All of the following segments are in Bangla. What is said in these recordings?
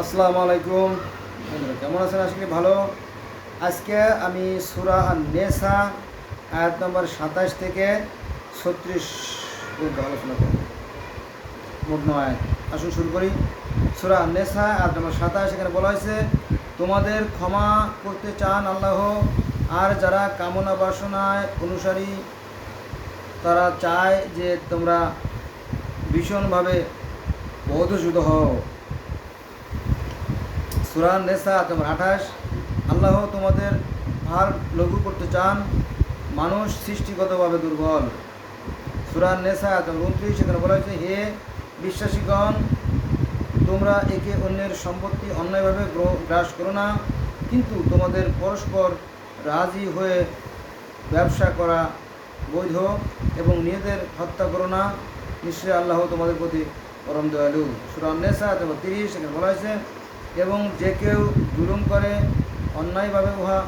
আসসালামু আলাইকুম। কেমন আছেন? আসলে ভালো। আজকে আমি সুরা নেসা আয়াত নম্বর সাতাশ থেকে ছত্রিশ আলোচনা করব। মোট নয় আসুন শুরু করি। সুরা নেসা আয়াত নম্বর সাতাশ, এখানে বলা হয়েছে, তোমাদের ক্ষমা করতে চান আল্লাহ, আর যারা কামনা বাসনায় অনুসারী, তারা চায় যে তোমরা ভীষণভাবে বৌদ্ধযুদ্ধ হও। সুরান নেসা তোমার আঠাশ। আল্লাহ তোমাদের ভার লঘু করতে চান, মানুষ সৃষ্টিগতভাবে দুর্বল। সুরান নেসা তোমার উনত্রিশ, এখানে বলা হয়েছে, হে বিশ্বাসীগণ, তোমরা একে অন্যের সম্পত্তি অন্যায়ভাবে গ্র- গ্রাস করো না, কিন্তু তোমাদের পরস্পর রাজি হয়ে ব্যবসা করা বৈধ এবং নিজেদের হত্যা করো না। নিশ্চয়ই আল্লাহ তোমাদের প্রতি পরম দয়ালু। সুরান নেসা তোমার তিরিশ, এখানে বলা হয়েছে এবং যে কেউ জুলুম করে, অন্যায়ভাবে উহা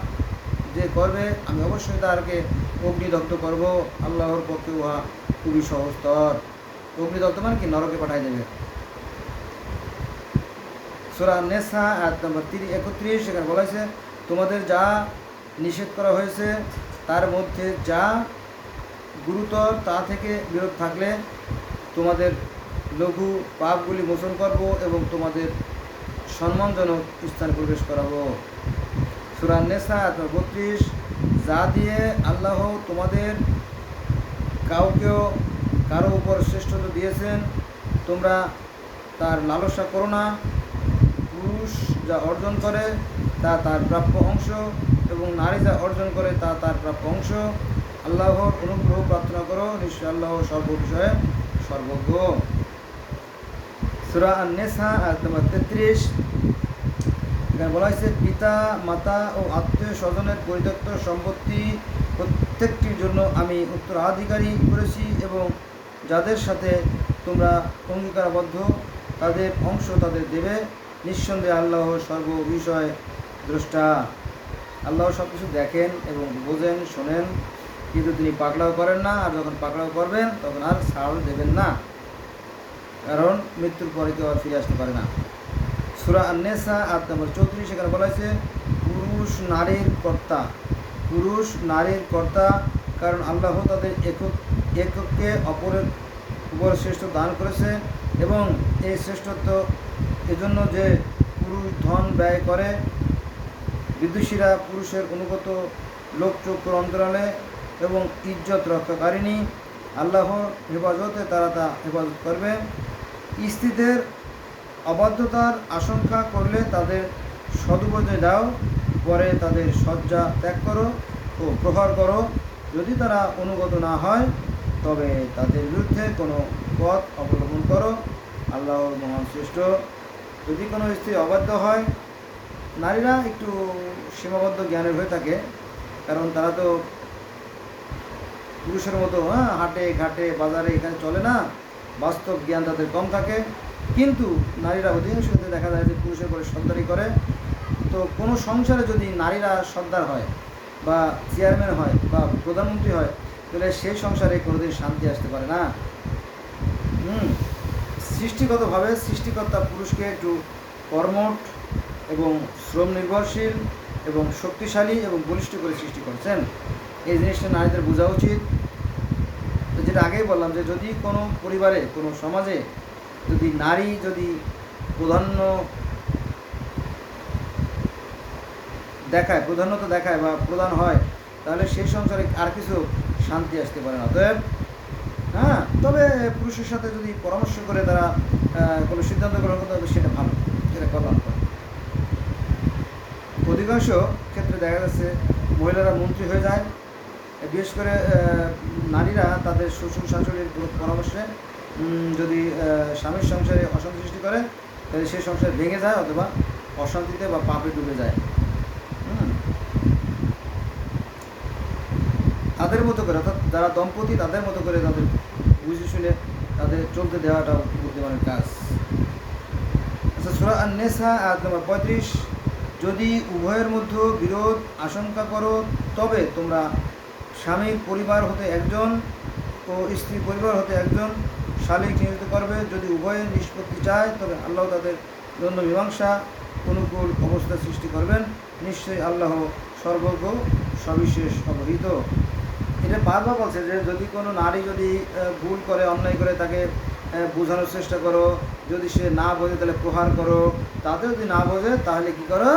যে করবে, আমি অবশ্যই তারকে অগ্নিদগ্ধ করব। আল্লাহর পক্ষে উহা খুবই সহজতর অগ্নিদগ্ধ মানে কি? নরকে পাঠাই দেবে। সুরা নেসা, আয়াত নম্বর তিরিশ একত্রিশ, সেখানে বলা হয়েছে, তোমাদের যা নিষেধ করা হয়েছে, তার মধ্যে যা গুরুতর তা থেকে বিরত থাকলে তোমাদের লঘু পাপগুলি মোচন করব এবং তোমাদের সম্মানজনক স্থানে প্রবেশ করাবো। সুরান বত্রিশ, যা দিয়ে আল্লাহ তোমাদের কাউকেও কারও উপর শ্রেষ্ঠত্ব দিয়েছেন, তোমরা তার লালসা করো না। পুরুষ যা অর্জন করে, তা তার প্রাপ্য অংশ, এবং নারী যা অর্জন করে, তা তার প্রাপ্য অংশ। আল্লাহর অনুগ্রহ প্রার্থনা করো, নিশ্চয় আল্লাহ সর্ব বিষয়ে সর্বজ্ঞ। সুরা নেসা আর তোমার তেত্রিশ। এখানে বলা হয়েছে, পিতা, মাতা ও আত্মীয় স্বজনের পরিত্যক্ত সম্পত্তি প্রত্যেকটির জন্য আমি উত্তরাধিকারী করেছি এবং যাদের সাথে তোমরা অঙ্গীকারাবদ্ধ, তাদের অংশ তাদের দেবে। নিঃসন্দেহে আল্লাহ সর্ব বিষয় দ্রষ্টা। আল্লাহ সব কিছু দেখেন এবং বোঝেন, শোনেন। কিন্তু তিনি পাকড়াও করেন না, আর যখন পাকড়াও করবেন, তখন আর ছাড় দেবেন না। কারণ মৃত্যুর পরে কেউ আর ফিরে আসতে পারে না। সুরা আন্নেসা আট নম্বর চৌত্রিশ, এখানে বলা হয়েছে, পুরুষ নারীর কর্তা, পুরুষ নারীর কর্তা, কারণ আল্লাহ তাদের একক, এককে অপরের উপর শ্রেষ্ঠ দান করেছে এবং এই শ্রেষ্ঠত্ব এজন্য যে পুরুষ ধন ব্যয় করে, বিদুষীরা পুরুষের অনুগত লোকচক্ষুর অন্তরালে এবং ইজ্জত রক্ষাকারিণী, আল্লাহর হেফাজতে তারা তা হেফাজত করবে। স্ত্রীদের অবাধ্যতার আশঙ্কা করলে তাদের সদুপযোগে দাও, পরে তাদের শয্যা ত্যাগ করো ও প্রহার করো। যদি তারা অনুগত না হয়, তবে তাদের বিরুদ্ধে কোনো পথ অবলম্বন করো। আল্লাহর মহান শ্রেষ্ঠ। যদি কোনো স্ত্রী অবাধ্য হয়, নারীরা একটু সীমাবদ্ধ জ্ঞানের হয়ে থাকে, কারণ তারা তো পুরুষের মতো হ্যাঁ হাটে, ঘাটে, বাজারে এখানে চলে না। বাস্তব জ্ঞান তাদের কম থাকে। কিন্তু নারীরা অধিকাংশ ক্ষেত্রে দেখা যায় যে পুরুষের পরে সর্দারি করে। তো কোনো সংসারে যদি নারীরা সর্দার হয় বা চেয়ারম্যান হয় বা প্রধানমন্ত্রী হয়, তাহলে সেই সংসারে কোনোদিন শান্তি আসতে পারে না। হুম, সৃষ্টিগতভাবে সৃষ্টিকর্তা পুরুষকে একটু কর্মঠ এবং শ্রম নির্ভরশীল এবং শক্তিশালী এবং বলিষ্ঠ করে সৃষ্টি করেছেন। এই জিনিসটা নারীদের বোঝা উচিত। যেটা আগেই বললাম যে যদি কোনো পরিবারে, কোনো সমাজে যদি নারী যদি প্রাধান্য দেখায় প্রধানত দেখায় বা প্রধান হয়, তাহলে সেই সংসারে আর কিছু শান্তি আসতে পারে না। অতএব হ্যাঁ তবে পুরুষের সাথে যদি পরামর্শ করে তারা কোনো সিদ্ধান্ত গ্রহণ করতে হবে সেটা ভালো। সেটা কল্যাণ করে অধিকাংশ ক্ষেত্রে দেখা যাচ্ছে মহিলারা মন্ত্রী হয়ে যায় বিশেষ করে নারীরা তাদের শ্বশুর শাশুড়ির পরামর্শে যদি স্বামীর সংসারে অশান্তি সৃষ্টি করে, তাহলে সেই সংসার ভেঙে যায় অথবা অশান্তিতে বা পাপে ডুবে যায়। তাদের মতো করে, অর্থাৎ যারা দম্পতি, তাদের মতো করে তাদের বুঝে শুনে তাদের চলতে দেওয়াটা বুদ্ধিমানের কাজ আচ্ছা সুরা নম্বর পঁয়ত্রিশ, যদি উভয়ের মধ্যে বিরোধ, আশঙ্কা করো, তবে তোমরা স্বামীর পরিবার হতে একজন ও স্ত্রী পরিবার হতে একজন শালিক নিয়োজিত করবে। যদি উভয়ে নিষ্পত্তি চায়, তবে আল্লাহ তাদের দ্বন্দ্ব মীমাংসা অনুকূল অবস্থা সৃষ্টি করবেন। নিশ্চয়ই আল্লাহ সর্বজ্ঞ, সবিশেষ অবহিত। এটা বারবার বলছে যে যদি কোনো নারী যদি ভুল করে, অন্যায় করে তাকে বোঝানোর চেষ্টা করো, যদি সে না বোঝে তাহলে প্রহার করো। তাতে যদি না বোঝে, তাহলে কি করো?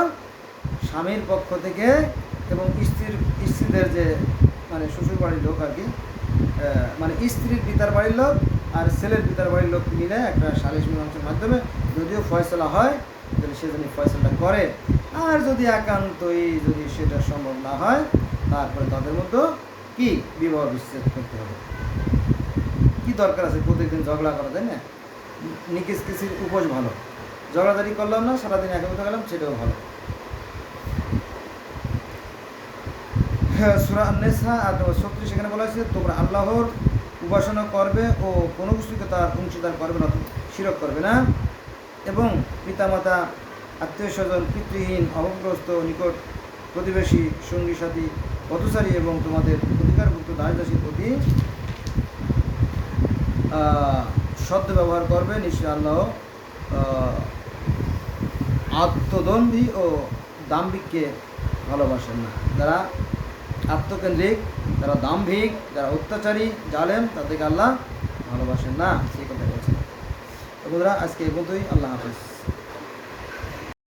স্বামীর পক্ষ থেকে এবং স্ত্রীর, স্ত্রীদের যে মানে শ্বশুর বাড়ির লোক আর কি। মানে স্ত্রীর পিতার বাড়ির লোক আর ছেলের পিতার বাড়ির লোক মিলে একটা সালিশ মীমাংসার মাধ্যমে যদিও ফয়সলা হয়, তাহলে সে যদি ফয়সলা করে। আর যদি একান্তই যদি সেটা সম্ভব না হয়, তারপরে তাদের মধ্যে কি বিবাহ বিচ্ছেদ করতে হবে? কি দরকার আছে? প্রত্যেকদিন ঝগড়া করা, তাই না? নিকিস কিসির উপোস ভালো। ঝগড়াঝাড়ি করলাম না, সারাদিন একত্র গেলাম সেটাও ভালো। সুরা নেসা আর সত্যি সেখানে বলা হয়েছে, তোমরা আল্লাহর উপাসনা করবে ও কোনো কিছুকে তার অংশীদার করবে না, শিরক করবে না। এবং পিতামাতা আত্মীয় স্বজন পিতৃহীন, অভাবগ্রস্ত, নিকট প্রতিবেশী, সঙ্গী, সাথী পথচারী এবং তোমাদের অধিকারভুক্ত দাস দাসীর প্রতি সদ্য ব্যবহার করবে, নিশ্চয় আল্লাহ আত্মদ্বন্দ্বী ও দাম্ভিককে ভালোবাসেন না। যারা আত্মকেন্দ্রিক যারা দাম্ভিক, যারা অত্যাচারী, জালেম, তাদেরকে আল্লাহ ভালোবাসেন না। সেই কথা বলছেন। বন্ধুরা, আজকে এই পর্যন্তই। আল্লাহ হাফেজ।